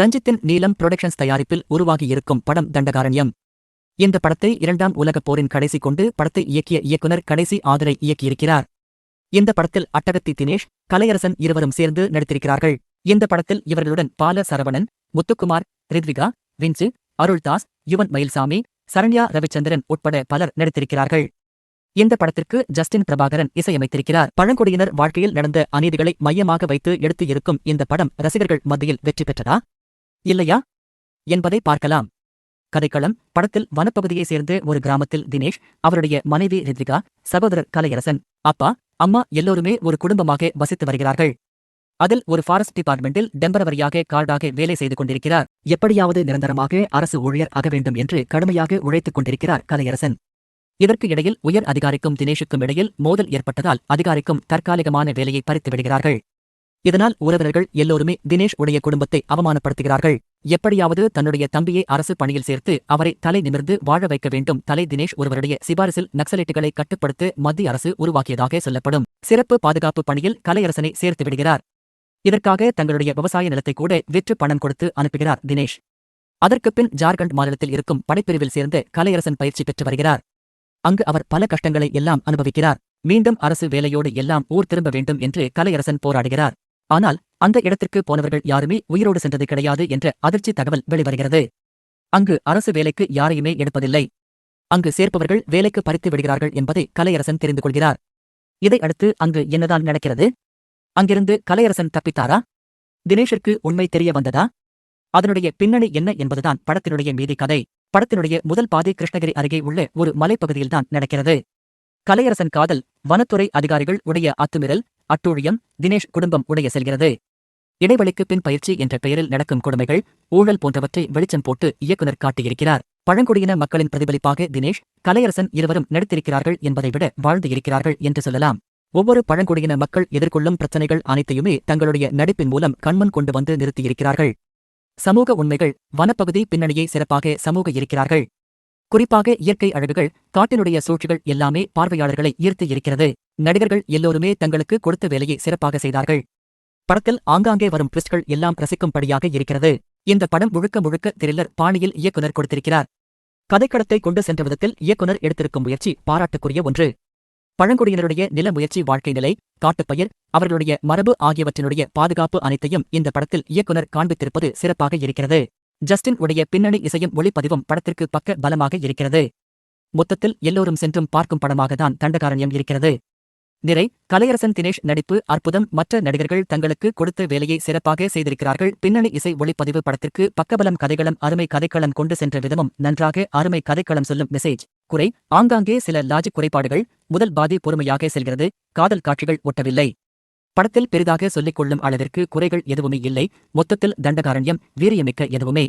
ரஞ்சித்தின் நீலம் புரொடக்ஷன்ஸ் தயாரிப்பில் உருவாகியிருக்கும் படம் தண்டகாரண்யம். இந்த படத்தை இரண்டாம் உலகப் போரின் கடைசி கொண்டு படத்தை இயக்கிய இயக்குனர் கடைசி ஆதரை இயக்கியிருக்கிறார். இந்த படத்தில் அட்டகத்தி தினேஷ் கலையரசன் இருவரும் சேர்ந்து நடித்திருக்கிறார்கள். இந்த படத்தில் இவர்களுடன் பால சரவணன் முத்துக்குமார் ரித்விகா வின்சு அருள்தாஸ் யுவன் மயில்சாமி சரண்யா ரவிச்சந்திரன் உட்பட பலர் நடித்திருக்கிறார்கள். இந்த படத்திற்கு ஜஸ்டின் பிரபாகரன் இசையமைத்திருக்கிறார். பழங்குடியினர் வாழ்க்கையில் நடந்த அநீதிகளை மையமாக வைத்து எடுத்து இருக்கும் இந்த படம் ரசிகர்கள் மத்தியில் வெற்றி பெற்றதா? இல்லையா? என்பதை பார்க்கலாம். கதைக்களம் படத்தில் வனப்பகுதியை சேர்ந்து ஒரு கிராமத்தில் தினேஷ் அவருடைய மனைவி ரித்விகா சகோதரர் கலையரசன் அப்பா அம்மா எல்லோருமே ஒரு குடும்பமாக வசித்து வருகிறார்கள். அதில் ஒரு ஃபாரஸ்ட் டிபார்ட்மெண்டில் டெம்பரவரியாக கார்டாக வேலை செய்து கொண்டிருக்கிறார். எப்படியாவது நிரந்தரமாக அரசு ஊழியர் ஆக வேண்டும் என்று கடுமையாக உழைத்துக் கொண்டிருக்கிறார் கலையரசன். இதற்கு இடையில் உயர் அதிகாரிக்கும் தினேஷுக்கும் இடையில் மோதல் ஏற்பட்டதால் அதிகாரிக்கும் தற்காலிகமான வேலையை பறித்து விடுகிறார்கள். இதனால் உறவினர்கள் எல்லோருமே தினேஷ் உடைய குடும்பத்தை அவமானப்படுத்துகிறார்கள். எப்படியாவது தன்னுடைய தம்பியை அரசு பணியில் சேர்த்து அவரை தலை நிமிர்ந்து வாழ வைக்க வேண்டும். தலை தினேஷ் ஒருவருடைய சிபாரிசில் நக்சலைட்டுகளை கட்டுப்படுத்த மத்திய அரசு உருவாக்கியதாக சொல்லப்படும். சிறப்பு பாதுகாப்பு பணியில் கலையரசனை சேர்த்து விடுகிறார். இதற்காக தங்களுடைய விவசாய நிலத்தை கூட விற்று பணம் கொடுத்து அனுப்புகிறார் தினேஷ். அதற்குப் பின் ஜார்க்கண்ட் மாநிலத்தில் இருக்கும் படைப்பிரிவில் சேர்ந்து கலையரசன் பயிற்சி பெற்று வருகிறார். அங்கு அவர் பல கஷ்டங்களை எல்லாம் அனுபவிக்கிறார். மீண்டும் அரசு வேலையோடு எல்லாம் ஊர் திரும்ப வேண்டும் என்று கலையரசன் போராடுகிறார். ஆனால் அந்த இடத்திற்கு போனவர்கள் யாருமே உயிரோடு சென்றது கிடையாது என்ற அதிர்ச்சி தகவல் வெளிவருகிறது. அங்கு அரசு வேலைக்கு யாரையுமே எடுப்பதில்லை. அங்கு சேர்ப்பவர்கள் வேலைக்கு பறித்து விடுகிறார்கள் என்பதை கலையரசன் தெரிந்து கொள்கிறார். இதை அடுத்து அங்கு என்னதான் நடக்கிறது? அங்கிருந்து கலையரசன் தப்பித்தாரா? தினேஷிற்கு உண்மை தெரிய வந்ததா? அதனுடைய பின்னணி என்ன என்பதுதான் படத்தினுடைய மீதி கதை. படத்தினுடைய முதல் பாதை கிருஷ்ணகிரி அருகே உள்ள ஒரு மலைப்பகுதியில்தான் நடக்கிறது. கலையரசன் காதல் வனத்துறை அதிகாரிகள் உடைய அத்துமிரல் அட்டூழியம் தினேஷ் குடும்பம் உடைய செல்கிறது. இடைவெளிக்கு பின் பயிற்சி என்ற பெயரில் நடக்கும் கொடுமைகள் ஊழல் போன்றவற்றை வெளிச்சம் போட்டு இயக்குனர் காட்டியிருக்கிறார். பழங்குடியின மக்களின் பிரதிபலிப்பாக தினேஷ் கலையரசன் இருவரும் நடித்திருக்கிறார்கள் என்பதை விட வாழ்ந்து இருக்கிறார்கள் என்று சொல்லலாம். ஒவ்வொரு பழங்குடியின மக்கள் எதிர்கொள்ளும் பிரச்சனைகள் அனைத்தையுமே தங்களுடைய நடிப்பின் மூலம் கண்மன் கொண்டு வந்து நிறுத்தியிருக்கிறார்கள். சமூக உண்மைகள் வனப்பகுதி பின்னணியை சிறப்பாக சமூக இருக்கிறார்கள். குறிப்பாக இயற்கை அழகுகள் காட்டினுடைய சூழ்ச்சிகள் எல்லாமே பார்வையாளர்களை ஈர்த்து இருக்கிறது. நடிகர்கள் எல்லோருமே தங்களுக்கு கொடுத்த வேலையை சிறப்பாக செய்தார்கள். படத்தில் ஆங்காங்கே வரும் ட்விஸ்ட்கள் எல்லாம் ரசிக்கும்படியாக இருக்கிறது. இந்த படம் முழுக்க முழுக்க த்ரில்லர் பாணியில் இயக்குனர் கொடுத்திருக்கிறார். கதைக்கடத்தை கொண்டு சென்ற விதத்தில் இயக்குனர் எடுத்திருக்கும் முயற்சி பாராட்டுக்குரிய ஒன்று. பழங்குடியினருடைய நில முயற்சி வாழ்க்கை நிலை காட்டுப்பயிர் அவர்களுடைய மரபு ஆகியவற்றினுடைய பாதுகாப்பு அனைத்தையும் இந்த படத்தில் இயக்குனர் காண்பித்திருப்பது சிறப்பாக இருக்கிறது. ஜஸ்டின் உடைய பின்னணி இசையும் ஒளிப்பதிவும் படத்திற்கு பக்க பலமாக இருக்கிறது. மொத்தத்தில் எல்லோரும் சென்றும் பார்க்கும் படமாகத்தான் தண்டகாரண்யம் இருக்கிறது. நிறை கலையரசன் தினேஷ் நடிப்பு அற்புதம். மற்ற நடிகர்கள் தங்களுக்கு கொடுத்த வேலையை சிறப்பாக செய்திருக்கிறார்கள். பின்னணி இசை ஒளிப்பதிவு படத்திற்கு பக்கபலம் கதைகளம் அருமை கதைக்களம் கொண்டு சென்ற விதமும் நன்றாக அருமை கதைக்களம் சொல்லும் மெசேஜ். குறை ஆங்காங்கே சில லாஜிக் குறைபாடுகள் முதல் பாதி பொறுமையாக செல்கிறது காதல் காட்சிகள் ஒட்டவில்லை. படத்தில் பெரிதாக சொல்லிக் கொள்ளும் அளவிற்கு குறைகள் எதுவுமே இல்லை மொத்தத்தில் தண்டகாரண்யம் வீரியமிக்க எதுவுமே.